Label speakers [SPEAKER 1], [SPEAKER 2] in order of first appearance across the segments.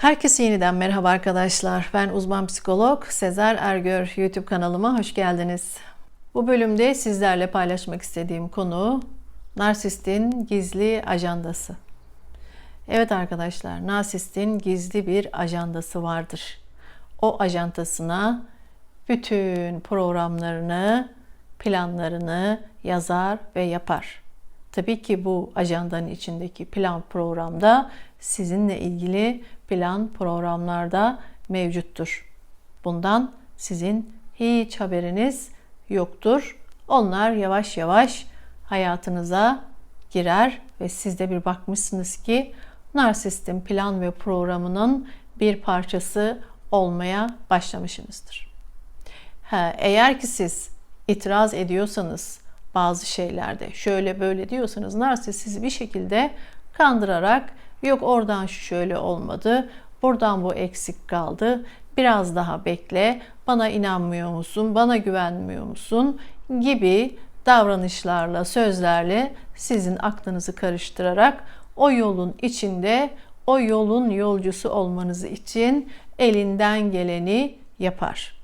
[SPEAKER 1] Herkese yeniden merhaba arkadaşlar. Ben uzman psikolog Sezer Ergör. YouTube kanalıma hoş geldiniz. Bu bölümde sizlerle paylaşmak istediğim konu narsistin gizli ajandası. Evet arkadaşlar, narsistin gizli bir ajandası vardır. O ajandasına bütün programlarını, planlarını yazar ve yapar. Tabii ki bu ajandanın içindeki plan programda sizinle ilgili plan programlarda mevcuttur. Bundan sizin hiç haberiniz yoktur. Onlar yavaş yavaş hayatınıza girer ve siz de bir bakmışsınız ki narsistin plan ve programının bir parçası olmaya başlamışsınızdır. Ha, eğer ki siz itiraz ediyorsanız bazı şeylerde şöyle böyle diyorsanız narsist sizi bir şekilde kandırarak yok oradan şöyle olmadı, buradan bu eksik kaldı, biraz daha bekle, bana inanmıyor musun, bana güvenmiyor musun? Gibi davranışlarla, sözlerle sizin aklınızı karıştırarak o yolun içinde o yolun yolcusu olmanız için elinden geleni yapar.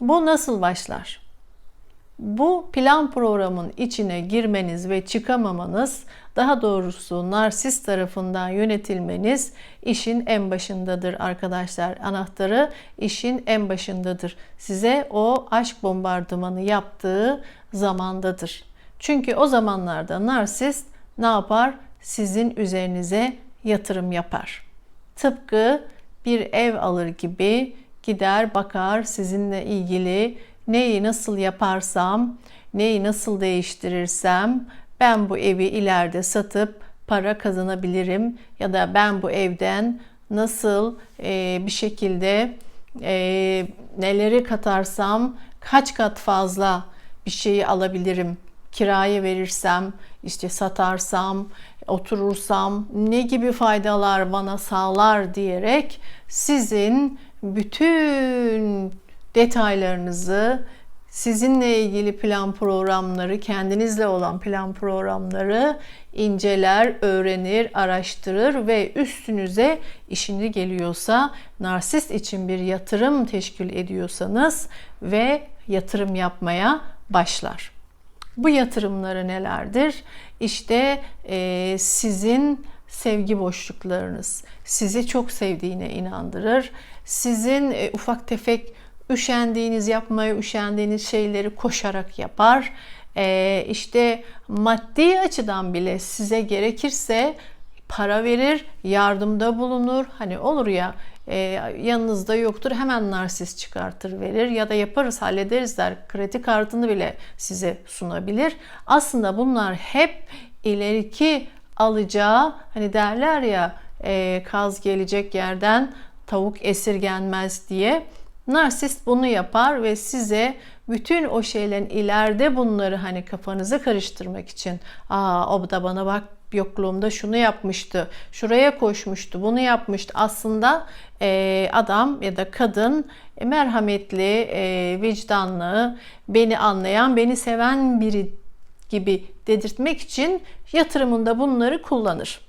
[SPEAKER 1] Bu nasıl başlar? Bu plan programın içine girmeniz ve çıkamamanız, daha doğrusu narsist tarafından yönetilmeniz işin en başındadır arkadaşlar. Anahtarı işin en başındadır. Size o aşk bombardımanı yaptığı zamandadır. Çünkü o zamanlarda narsist ne yapar? Sizin üzerinize yatırım yapar. Tıpkı bir ev alır gibi gider bakar sizinle ilgili neyi nasıl yaparsam, neyi nasıl değiştirirsem ben bu evi ileride satıp para kazanabilirim ya da ben bu evden nasıl e, bir şekilde e, neleri katarsam kaç kat fazla bir şeyi alabilirim? Kiraya verirsem, işte satarsam, oturursam ne gibi faydalar bana sağlar diyerek sizin bütün detaylarınızı, sizinle ilgili plan programları, kendinizle olan plan programları inceler, öğrenir, araştırır ve üstünüze işini geliyorsa narsist için bir yatırım teşkil ediyorsanız ve yatırım yapmaya başlar. Bu yatırımları nelerdir? İşte e, sizin sevgi boşluklarınız, sizi çok sevdiğine inandırır. Sizin e, ufak tefek üşendiğiniz, yapmaya üşendiğiniz şeyleri koşarak yapar. E, işte maddi açıdan bile size gerekirse para verir, yardımda bulunur. Hani olur ya e, yanınızda yoktur hemen narsist çıkartır verir ya da yaparız hallederiz der kredi kartını bile size sunabilir. Aslında bunlar hep ileriki alacağı hani derler ya e, kaz gelecek yerden tavuk esirgenmez diye. Narsist bunu yapar ve size bütün o şeylerin ileride bunları hani kafanızı karıştırmak için aa o da bana bak yokluğumda şunu yapmıştı, şuraya koşmuştu, bunu yapmıştı. Aslında e, adam ya da kadın e, merhametli, e, vicdanlı, beni anlayan, beni seven biri gibi dedirtmek için yatırımında bunları kullanır.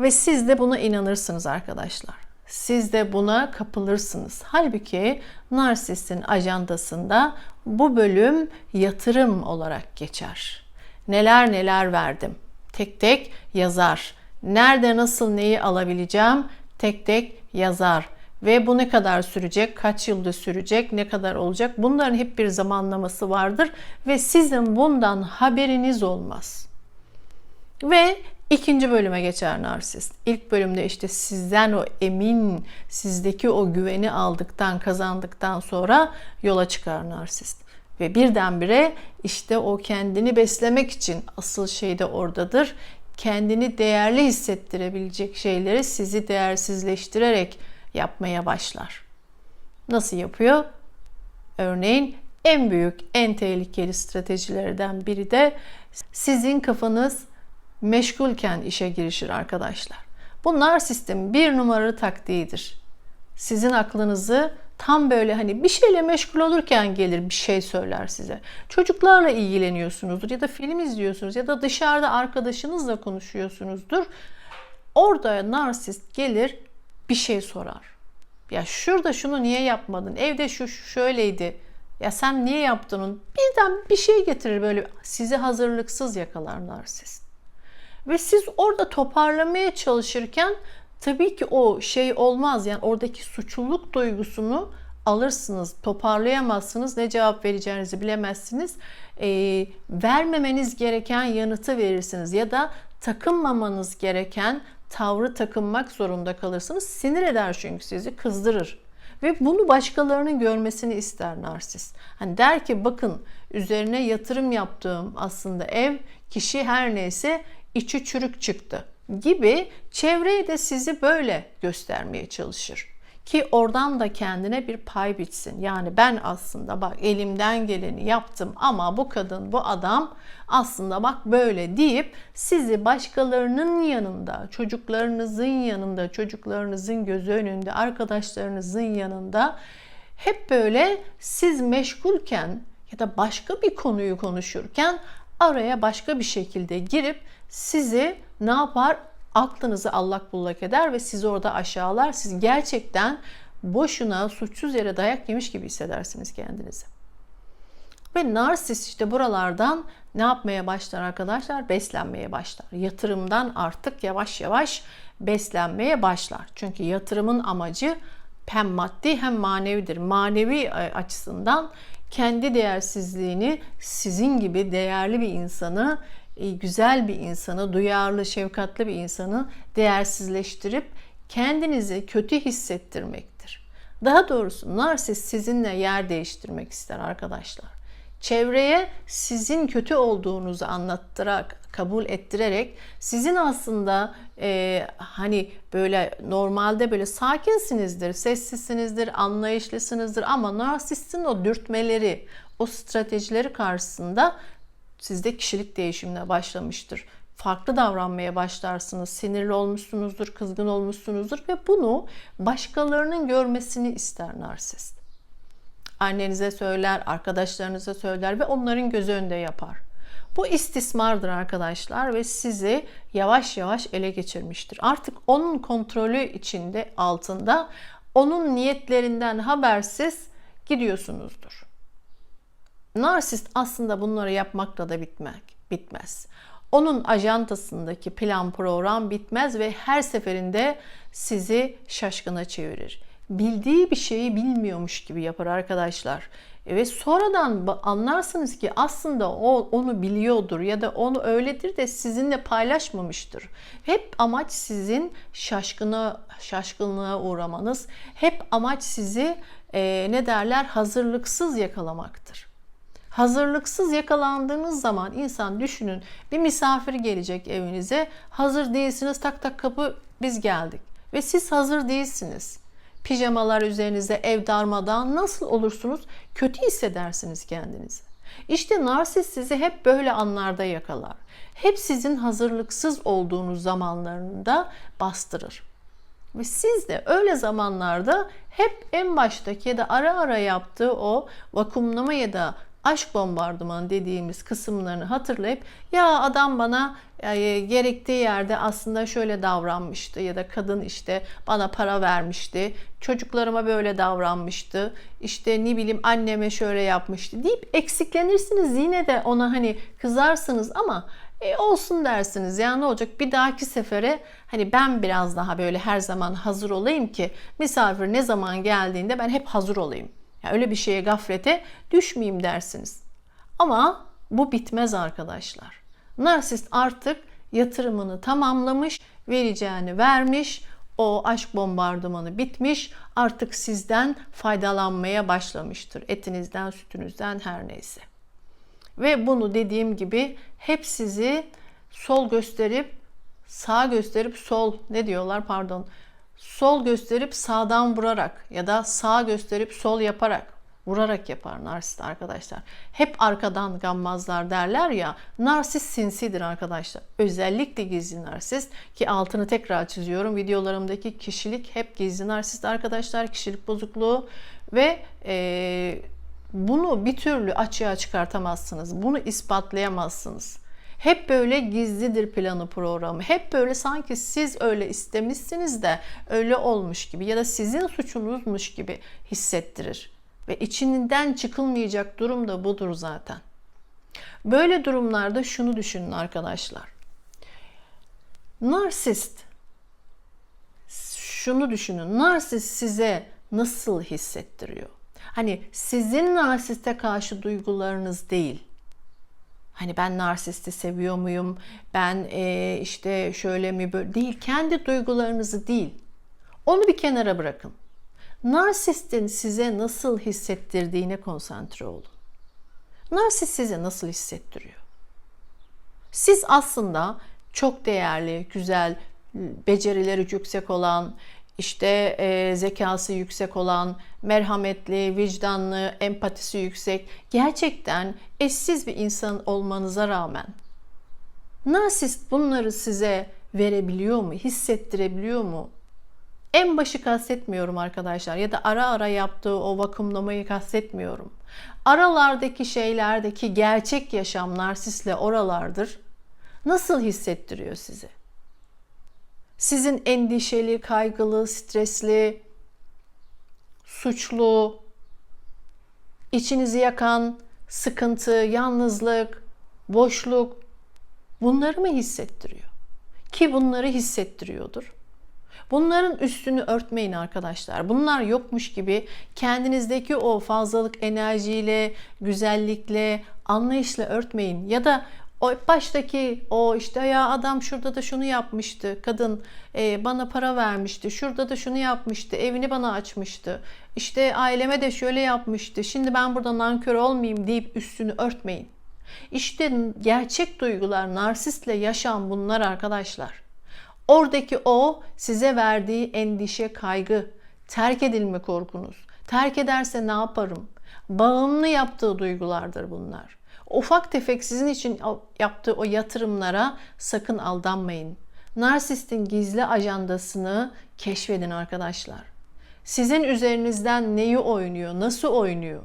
[SPEAKER 1] Ve siz de buna inanırsınız arkadaşlar. Siz de buna kapılırsınız. Halbuki narsistin ajandasında bu bölüm yatırım olarak geçer. Neler neler verdim. Tek tek yazar. Nerede nasıl neyi alabileceğim tek tek yazar. Ve bu ne kadar sürecek, kaç yılda sürecek, ne kadar olacak bunların hep bir zamanlaması vardır ve sizin bundan haberiniz olmaz. Ve ikinci bölüme geçer narsist. İlk bölümde işte sizden o emin, sizdeki o güveni aldıktan, kazandıktan sonra yola çıkar narsist. Ve birdenbire işte o kendini beslemek için asıl şey de oradadır. Kendini değerli hissettirebilecek şeyleri sizi değersizleştirerek yapmaya başlar. Nasıl yapıyor? Örneğin en büyük, en tehlikeli stratejilerden biri de sizin kafanız meşgulken işe girişir arkadaşlar. Bunlar sistemin bir numaralı taktiğidir. Sizin aklınızı tam böyle hani bir şeyle meşgul olurken gelir bir şey söyler size. Çocuklarla ilgileniyorsunuzdur ya da film izliyorsunuz ya da dışarıda arkadaşınızla konuşuyorsunuzdur. Orada narsist gelir bir şey sorar. Ya şurada şunu niye yapmadın? Evde şu şu şöyleydi. Ya sen niye yaptın onu? Birden bir şey getirir böyle sizi hazırlıksız yakalar narsist. Ve siz orada toparlamaya çalışırken tabii ki o şey olmaz. Yani oradaki suçluluk duygusunu alırsınız, toparlayamazsınız, ne cevap vereceğinizi bilemezsiniz. E, vermemeniz gereken yanıtı verirsiniz ya da takınmamanız gereken tavrı takınmak zorunda kalırsınız. Sinir eder çünkü sizi, kızdırır. Ve bunu başkalarının görmesini ister narsist. Hani der ki bakın üzerine yatırım yaptığım aslında ev kişi her neyse içi çürük çıktı gibi çevreye de sizi böyle göstermeye çalışır ki oradan da kendine bir pay bitsin. Yani ben aslında bak elimden geleni yaptım ama bu kadın, bu adam aslında bak böyle deyip sizi başkalarının yanında, çocuklarınızın yanında, çocuklarınızın gözü önünde, arkadaşlarınızın yanında hep böyle siz meşgulken ya da başka bir konuyu konuşurken araya başka bir şekilde girip sizi ne yapar? aklınızı allak bullak eder ve sizi orada aşağılar. Siz gerçekten boşuna suçsuz yere dayak yemiş gibi hissedersiniz kendinizi. Ve narsist işte buralardan ne yapmaya başlar arkadaşlar? Beslenmeye başlar. Yatırımdan artık yavaş yavaş beslenmeye başlar. Çünkü yatırımın amacı hem maddi hem manevidir. Manevi e, açısından kendi değersizliğini sizin gibi değerli bir insanı güzel bir insanı, duyarlı, şefkatli bir insanı değersizleştirip kendinizi kötü hissettirmektir. Daha doğrusu narsist sizinle yer değiştirmek ister arkadaşlar. Çevreye sizin kötü olduğunuzu anlattırarak, kabul ettirerek sizin aslında e, hani böyle normalde böyle sakinsinizdir, sessizsinizdir, anlayışlısınızdır ama narsistin o dürtmeleri, o stratejileri karşısında sizde kişilik değişimine başlamıştır. Farklı davranmaya başlarsınız, sinirli olmuşsunuzdur, kızgın olmuşsunuzdur ve bunu başkalarının görmesini ister narsist. Annenize söyler, arkadaşlarınıza söyler ve onların göz önünde yapar. Bu istismardır arkadaşlar ve sizi yavaş yavaş ele geçirmiştir. Artık onun kontrolü içinde altında onun niyetlerinden habersiz gidiyorsunuzdur. Narsist aslında bunları yapmakla da bitmek, bitmez. Onun ajantasındaki plan program bitmez ve her seferinde sizi şaşkına çevirir. Bildiği bir şeyi bilmiyormuş gibi yapar arkadaşlar. E, ve sonradan anlarsınız ki aslında o onu biliyordur ya da onu öyledir de sizinle paylaşmamıştır. Hep amaç sizin şaşkına şaşkınlığa uğramanız. Hep amaç sizi e, ne derler hazırlıksız yakalamaktır. Hazırlıksız yakalandığınız zaman insan düşünün bir misafir gelecek evinize. Hazır değilsiniz tak tak kapı biz geldik. Ve siz hazır değilsiniz. Pijamalar üzerinize ev darmadan nasıl olursunuz? Kötü hissedersiniz kendinizi. İşte narsist sizi hep böyle anlarda yakalar. Hep sizin hazırlıksız olduğunuz zamanlarında bastırır. Ve siz de öyle zamanlarda hep en baştaki ya da ara ara yaptığı o vakumlama ya da aşk bombardımanı dediğimiz kısımlarını hatırlayıp ya adam bana e, gerektiği yerde aslında şöyle davranmıştı ya da kadın işte bana para vermişti, çocuklarıma böyle davranmıştı, işte ne bileyim anneme şöyle yapmıştı deyip eksiklenirsiniz yine de ona hani kızarsınız ama e, olsun dersiniz ya ne olacak bir dahaki sefere hani ben biraz daha böyle her zaman hazır olayım ki misafir ne zaman geldiğinde ben hep hazır olayım. Yani öyle bir şeye gaflete düşmeyeyim dersiniz. Ama bu bitmez arkadaşlar. Narsist artık yatırımını tamamlamış, vereceğini vermiş, o aşk bombardımanı bitmiş, artık sizden faydalanmaya başlamıştır. Etinizden, sütünüzden her neyse. Ve bunu dediğim gibi hep sizi sol gösterip sağ gösterip sol ne diyorlar pardon sol gösterip sağdan vurarak ya da sağ gösterip sol yaparak vurarak yapar narsist arkadaşlar. Hep arkadan gammazlar derler ya. Narsist sinsidir arkadaşlar. Özellikle gizli narsist ki altını tekrar çiziyorum. Videolarımdaki kişilik hep gizli narsist arkadaşlar. Kişilik bozukluğu ve e, bunu bir türlü açığa çıkartamazsınız. Bunu ispatlayamazsınız. Hep böyle gizlidir planı programı. Hep böyle sanki siz öyle istemişsiniz de öyle olmuş gibi ya da sizin suçunuzmuş gibi hissettirir. Ve içinden çıkılmayacak durum da budur zaten. Böyle durumlarda şunu düşünün arkadaşlar. Narsist şunu düşünün. Narsist size nasıl hissettiriyor? Hani sizin narsiste karşı duygularınız değil. Hani ben narsisti seviyor muyum? Ben e, işte şöyle mi böyle değil. Kendi duygularınızı değil. Onu bir kenara bırakın. Narsistin size nasıl hissettirdiğine konsantre olun. Narsist size nasıl hissettiriyor? Siz aslında çok değerli, güzel, becerileri yüksek olan, işte e, zekası yüksek olan, merhametli, vicdanlı, empatisi yüksek, gerçekten eşsiz bir insan olmanıza rağmen narsist bunları size verebiliyor mu, hissettirebiliyor mu? En başı kastetmiyorum arkadaşlar ya da ara ara yaptığı o vakumlamayı kastetmiyorum. Aralardaki şeylerdeki gerçek yaşam narsistle oralardır. Nasıl hissettiriyor sizi? Sizin endişeli, kaygılı, stresli, suçlu, içinizi yakan sıkıntı, yalnızlık, boşluk bunları mı hissettiriyor? Ki bunları hissettiriyordur. Bunların üstünü örtmeyin arkadaşlar. Bunlar yokmuş gibi kendinizdeki o fazlalık enerjiyle, güzellikle, anlayışla örtmeyin. Ya da o baştaki o işte ya adam şurada da şunu yapmıştı. Kadın e, bana para vermişti. Şurada da şunu yapmıştı. Evini bana açmıştı. İşte aileme de şöyle yapmıştı. Şimdi ben burada nankör olmayayım deyip üstünü örtmeyin. İşte gerçek duygular, narsistle yaşam bunlar arkadaşlar. Oradaki o size verdiği endişe, kaygı, terk edilme korkunuz. Terk ederse ne yaparım? Bağımlı yaptığı duygulardır bunlar. Ufak tefek sizin için yaptığı o yatırımlara sakın aldanmayın. Narsistin gizli ajandasını keşfedin arkadaşlar. Sizin üzerinizden neyi oynuyor, nasıl oynuyor?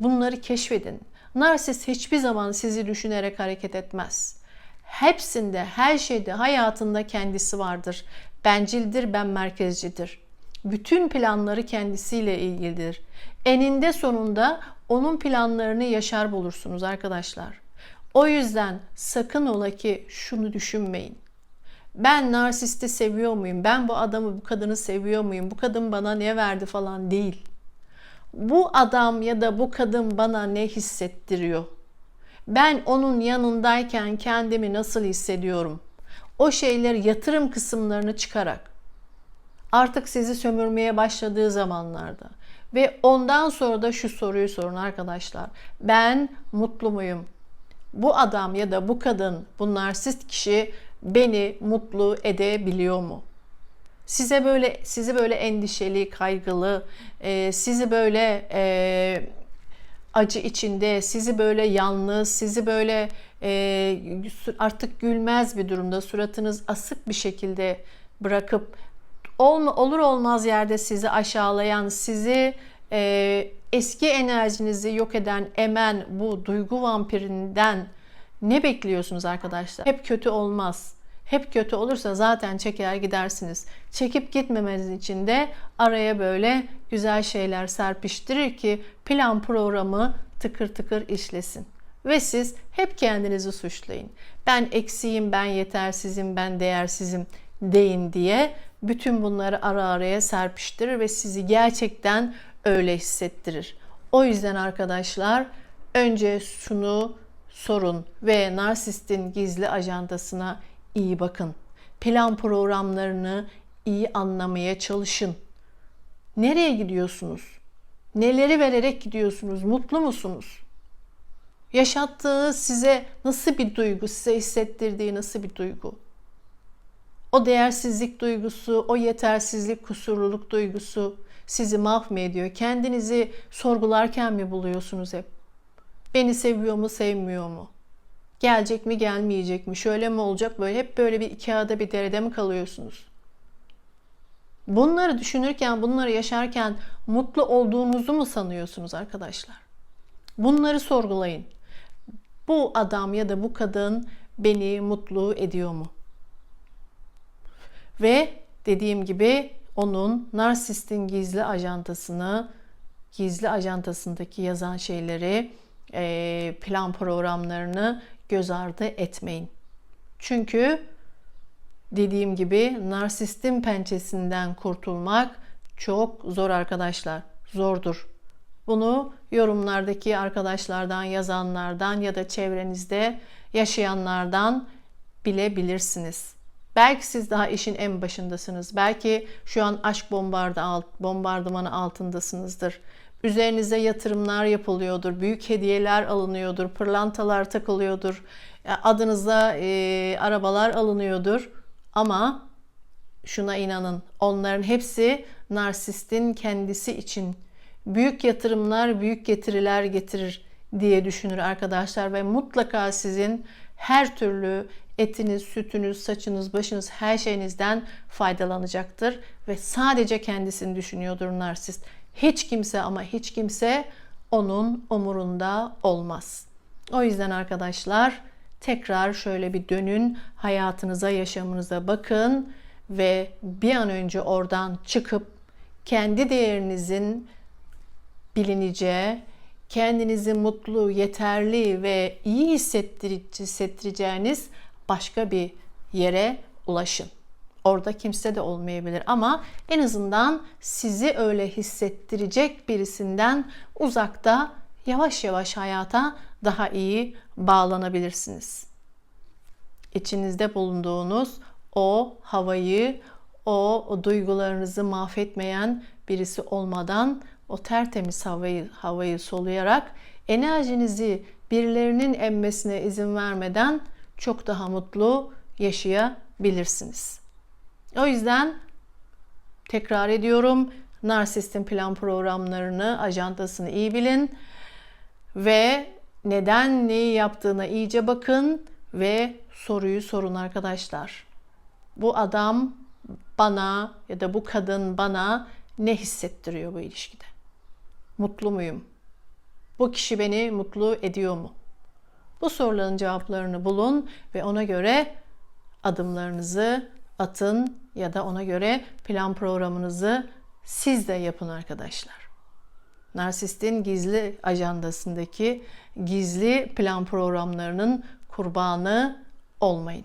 [SPEAKER 1] Bunları keşfedin. Narsist hiçbir zaman sizi düşünerek hareket etmez. Hepsinde, her şeyde, hayatında kendisi vardır. Bencildir, ben merkezcidir. Bütün planları kendisiyle ilgilidir. Eninde sonunda onun planlarını yaşar bulursunuz arkadaşlar. O yüzden sakın ola ki şunu düşünmeyin. Ben narsisti seviyor muyum? Ben bu adamı, bu kadını seviyor muyum? Bu kadın bana ne verdi falan değil. Bu adam ya da bu kadın bana ne hissettiriyor? Ben onun yanındayken kendimi nasıl hissediyorum? O şeyleri yatırım kısımlarını çıkarak artık sizi sömürmeye başladığı zamanlarda ve ondan sonra da şu soruyu sorun arkadaşlar. Ben mutlu muyum? Bu adam ya da bu kadın, bu narsist kişi beni mutlu edebiliyor mu? Size böyle sizi böyle endişeli, kaygılı, e, sizi böyle e, acı içinde, sizi böyle yalnız, sizi böyle e, artık gülmez bir durumda, suratınız asık bir şekilde bırakıp olma, olur olmaz yerde sizi aşağılayan, sizi e, eski enerjinizi yok eden, emen bu duygu vampirinden ne bekliyorsunuz arkadaşlar? Hep kötü olmaz. Hep kötü olursa zaten çeker gidersiniz. Çekip gitmemeniz için de araya böyle güzel şeyler serpiştirir ki plan programı tıkır tıkır işlesin. Ve siz hep kendinizi suçlayın. Ben eksiyim, ben yetersizim, ben değersizim deyin diye bütün bunları ara araya serpiştirir ve sizi gerçekten öyle hissettirir. O yüzden arkadaşlar önce şunu sorun ve narsistin gizli ajandasına iyi bakın. Plan programlarını iyi anlamaya çalışın. Nereye gidiyorsunuz? Neleri vererek gidiyorsunuz? Mutlu musunuz? Yaşattığı size nasıl bir duygu, size hissettirdiği nasıl bir duygu? O değersizlik duygusu, o yetersizlik, kusurluluk duygusu sizi mahvediyor. Kendinizi sorgularken mi buluyorsunuz hep? Beni seviyor mu, sevmiyor mu? Gelecek mi, gelmeyecek mi? Şöyle mi olacak? Böyle hep böyle bir kağıda bir derede mi kalıyorsunuz? Bunları düşünürken, bunları yaşarken mutlu olduğunuzu mu sanıyorsunuz arkadaşlar? Bunları sorgulayın. Bu adam ya da bu kadın beni mutlu ediyor mu? Ve dediğim gibi onun narsistin gizli ajantasını, gizli ajantasındaki yazan şeyleri, e, plan programlarını göz ardı etmeyin. Çünkü dediğim gibi narsistin pençesinden kurtulmak çok zor arkadaşlar. Zordur. Bunu yorumlardaki arkadaşlardan, yazanlardan ya da çevrenizde yaşayanlardan bilebilirsiniz. Belki siz daha işin en başındasınız. Belki şu an aşk bombardı alt, bombardımanı altındasınızdır. Üzerinize yatırımlar yapılıyordur, büyük hediyeler alınıyordur, pırlantalar takılıyordur, adınıza e, arabalar alınıyordur. Ama şuna inanın, onların hepsi narsistin kendisi için büyük yatırımlar, büyük getiriler getirir diye düşünür arkadaşlar ve mutlaka sizin her türlü etiniz, sütünüz, saçınız, başınız her şeyinizden faydalanacaktır ve sadece kendisini düşünüyordur narsist. Hiç kimse ama hiç kimse onun umurunda olmaz. O yüzden arkadaşlar tekrar şöyle bir dönün, hayatınıza, yaşamınıza bakın ve bir an önce oradan çıkıp kendi değerinizin bilineceği, kendinizi mutlu, yeterli ve iyi hissettireceğiniz başka bir yere ulaşın. Orada kimse de olmayabilir ama en azından sizi öyle hissettirecek birisinden uzakta yavaş yavaş hayata daha iyi bağlanabilirsiniz. İçinizde bulunduğunuz o havayı, o duygularınızı mahvetmeyen birisi olmadan o tertemiz havayı havayı soluyarak enerjinizi birilerinin emmesine izin vermeden çok daha mutlu yaşayabilirsiniz. O yüzden tekrar ediyorum narsistin plan programlarını, ajantasını iyi bilin ve neden neyi yaptığına iyice bakın ve soruyu sorun arkadaşlar. Bu adam bana ya da bu kadın bana ne hissettiriyor bu ilişkide? Mutlu muyum? Bu kişi beni mutlu ediyor mu? Bu soruların cevaplarını bulun ve ona göre adımlarınızı atın ya da ona göre plan programınızı siz de yapın arkadaşlar. Narsistin gizli ajandasındaki gizli plan programlarının kurbanı olmayın.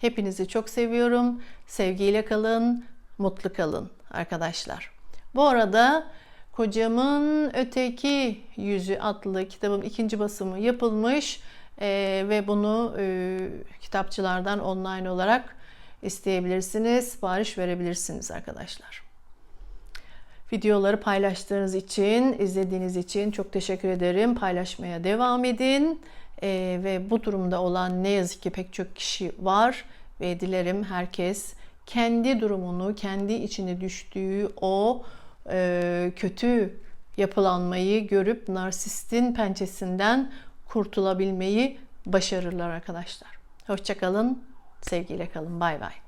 [SPEAKER 1] Hepinizi çok seviyorum. Sevgiyle kalın, mutlu kalın arkadaşlar. Bu arada Kocamın Öteki Yüzü adlı kitabım ikinci basımı yapılmış ee, ve bunu e, kitapçılardan online olarak isteyebilirsiniz, sipariş verebilirsiniz arkadaşlar. Videoları paylaştığınız için, izlediğiniz için çok teşekkür ederim. Paylaşmaya devam edin. Ee, ve bu durumda olan ne yazık ki pek çok kişi var ve dilerim herkes kendi durumunu, kendi içine düştüğü o e, kötü yapılanmayı görüp narsistin pençesinden kurtulabilmeyi başarırlar arkadaşlar. Hoşçakalın, sevgiyle kalın, bay bay.